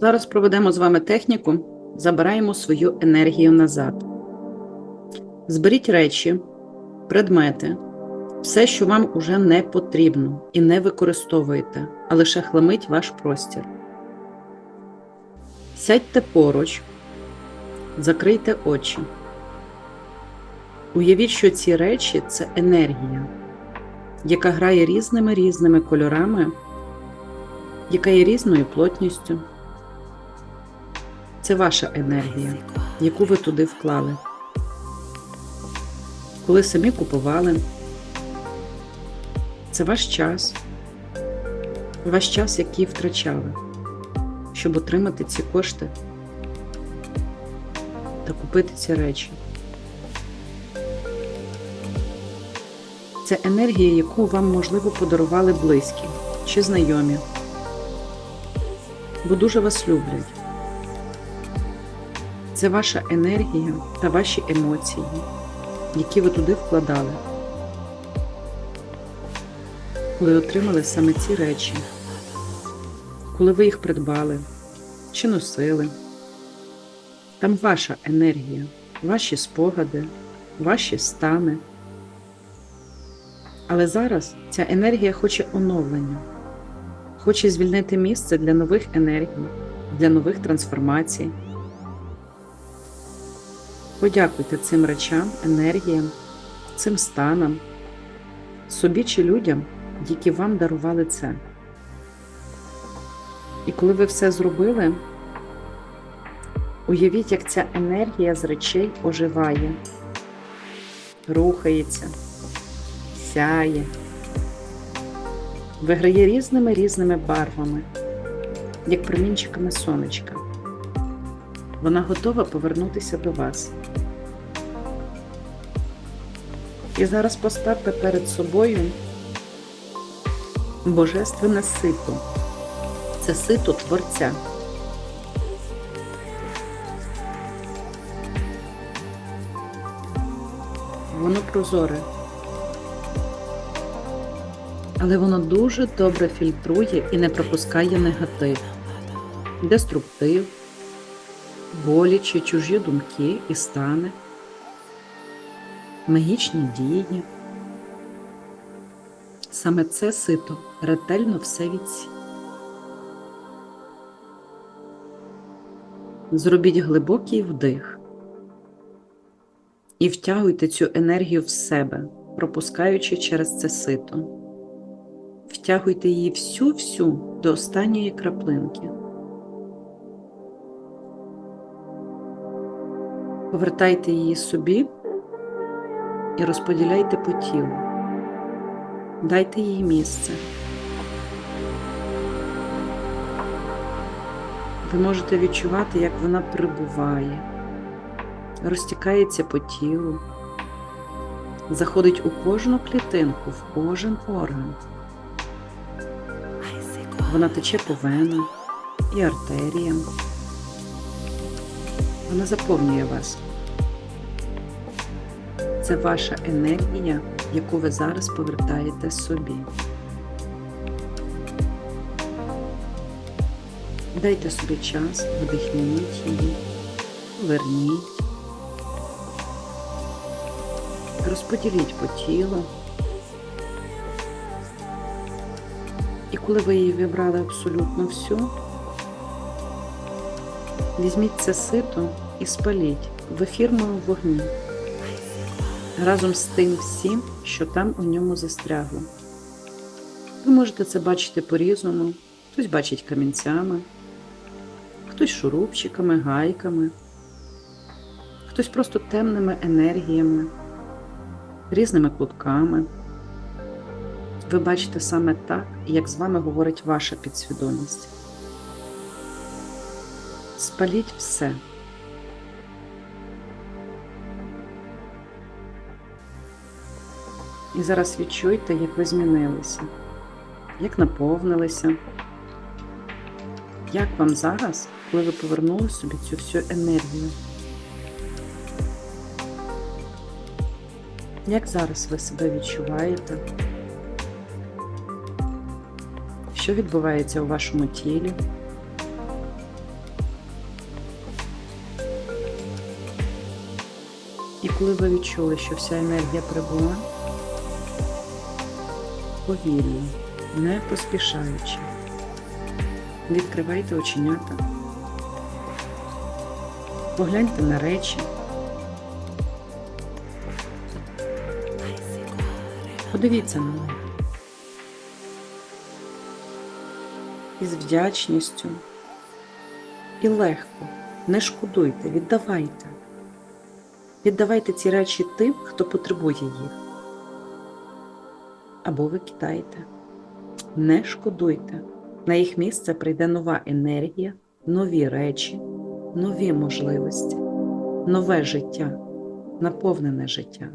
Зараз проведемо з вами техніку, забираємо свою енергію назад. Зберіть речі, предмети, все, що вам уже не потрібно і не використовуєте, а лише хламить ваш простір. Сядьте поруч, закрийте очі. Уявіть, що ці речі це енергія, яка грає різними різними кольорами, яка є різною плотністю. Це ваша енергія, яку ви туди вклали. Коли самі купували, це ваш час, ваш час, який втрачали, щоб отримати ці кошти та купити ці речі. Це енергія, яку вам, можливо, подарували близькі чи знайомі, бо дуже вас люблять. Це ваша енергія та ваші емоції, які ви туди вкладали, коли отримали саме ці речі, коли ви їх придбали чи носили. Там ваша енергія, ваші спогади, ваші стани. Але зараз ця енергія хоче оновлення, хоче звільнити місце для нових енергій, для нових трансформацій. Подякуйте цим речам, енергіям, цим станам, собі чи людям, які вам дарували це. І коли ви все зробили, уявіть, як ця енергія з речей оживає, рухається, сяє, виграє різними різними барвами, як промінчиками сонечка. Вона готова повернутися до вас. І зараз поставте перед собою божественне сито. Це сито Творця. Воно прозоре. Але воно дуже добре фільтрує і не пропускає негатив, деструктив, болі чи чужі думки і стани магічні дії. Саме це сито ретельно все відсі. Зробіть глибокий вдих і втягуйте цю енергію в себе, пропускаючи через це сито. Втягуйте її всю-всю до останньої краплинки. Повертайте її собі і розподіляйте по тілу. Дайте їй місце. Ви можете відчувати, як вона прибуває, розтікається по тілу, заходить у кожну клітинку, в кожен орган. Вона тече по венам і артеріям. Вона заповнює вас. Це ваша енергія, яку ви зараз повертаєте собі. Дайте собі час, вдихніть її, верніть, розподіліть по тілу. І коли ви її вибрали абсолютно всю, візьміть це сито і спаліть в ефірному вогні разом з тим всім, що там у ньому застрягло. Ви можете це бачити по-різному, хтось бачить камінцями, хтось шурупчиками, гайками, хтось просто темними енергіями, різними клубками. Ви бачите саме так, як з вами говорить ваша підсвідомість. Спаліть все. І зараз відчуйте, як ви змінилися, як наповнилися, як вам зараз, коли ви повернули собі цю всю енергію. Як зараз ви себе відчуваєте? Що відбувається у вашому тілі? І коли ви відчули, що вся енергія прибула? Повільно, не поспішаючи, відкривайте оченята, погляньте на речі, подивіться на них. Із вдячністю і легко, не шкодуйте, віддавайте. Віддавайте ці речі тим, хто потребує їх. Або ви кидаєте. Не шкодуйте. На їх місце прийде нова енергія, нові речі, нові можливості, нове життя, наповнене життя.